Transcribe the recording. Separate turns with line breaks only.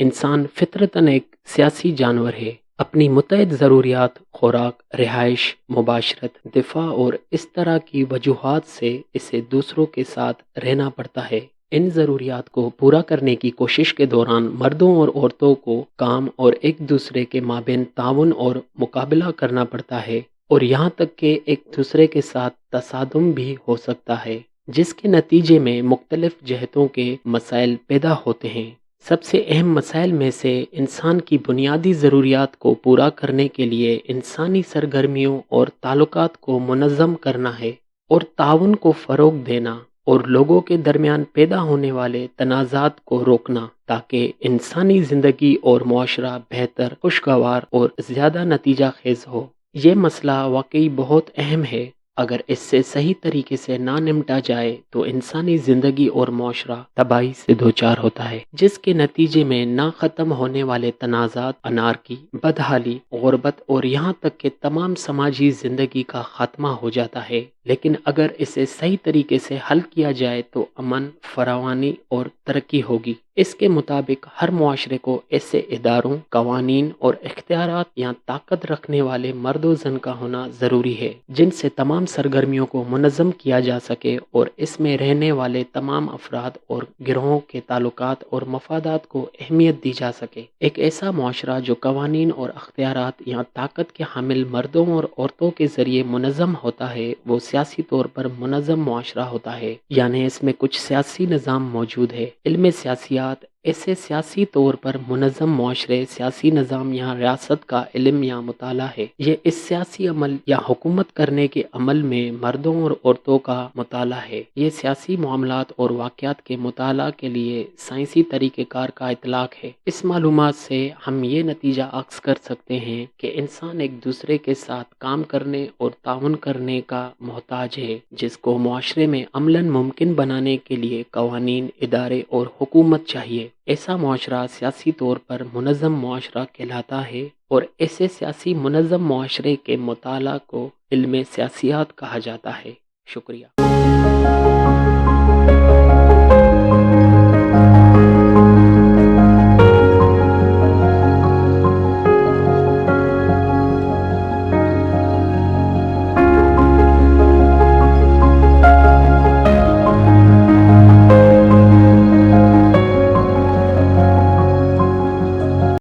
इंसान फितरतन एक सियासी जानवर है। अपनी मुतहद ज़रूरियात, खुराक, रिहाइश, मुबाशरत, दिफा और इस तरह की वजूहत से इसे दूसरों के साथ रहना पड़ता है। इन ज़रूरियात को पूरा करने की कोशिश के दौरान मर्दों और औरतों को काम और एक दूसरे के माबेन ताउन और मुकाबला करना पड़ता है और यहाँ तक कि एक दूसरे के साथ तसादम भी हो सकता है, जिसके नतीजे में मुख्तलिफ़ जहतों के मसाइल पैदा होते हैं। सबसे अहम मसाइल में से इंसान की बुनियादी ज़रूरियात को पूरा करने के लिए इंसानी सरगर्मियों और ताल्लुकात को मनज़म करना है और ताउन को फ़रोग देना और लोगों के दरमियान पैदा होने वाले तनाज़ात को रोकना ताकि इंसानी ज़िंदगी और माशरा बेहतर, खुशगवार और ज़्यादा नतीजा खेज हो। ये मसला वाकई बहुत अहम है। अगर इससे सही तरीके से ना निमटा जाए तो इंसानी ज़िंदगी और माशरा तबाही से दो चार होता है, जिसके नतीजे में ना ख़त्म होने वाले तनाज़ात अनारकी बदहाली, गुरबत और यहाँ तक के तमाम समाजी ज़िंदगी का ख़ात्मा हो जाता है। लेकिन अगर इसे सही तरीके से हल किया जाए तो अमन, फरावानी और तरक्की होगी। इसके मुताबिक हर माशरे को ऐसे इदारों, कवानीन और इख्तियार या ताकत रखने वाले मर्द जन का होना ज़रूरी है, जिनसे तमाम सरगर्मियों को मनज़म किया जा सके और इसमें रहने वाले तमाम अफराद और गिरोहों के ताल्लुक और मफादात को अहमियत दी जा सके। एक ऐसा माशरा जो कवानीन और अख्तियार या ताकत के हामिल मर्दों और औरतों के ज़रिए मुनज़म होता है, वो सियासी तौर पर मुनज़म माशरा होता है। यानी इसमें कुछ सियासी निज़ाम मौजूद है। इल्म सियासियात ऐसे सियासी तौर पर मुनज़म माशरे, सियासी निज़ाम या रियासत का इल्म या मताल है। ये इस सियासी अमल या हुकूमत करने के अमल में मर्दों और औरतों का मताल है। ये सियासी मामला और वाक़ात के मताल के लिए साइंसी तरीक़ेकार का इतलाक़ है। इस मालूम से हम ये नतीजा अक्स कर सकते हैं कि इंसान एक दूसरे के साथ काम करने और ताउन करने का मोहताज है, जिसको माशरे में अमलन मुमकिन बनाने के लिए कवानीन, इदारे और हुकूमत चाहिए। ऐसा माशरा सियासी तौर पर मनज़म माशरा कहलाता है और ऐसे सियासी मनज़म माशरे के मताल को इल्म सियासियात कहा जाता है। शुक्रिया।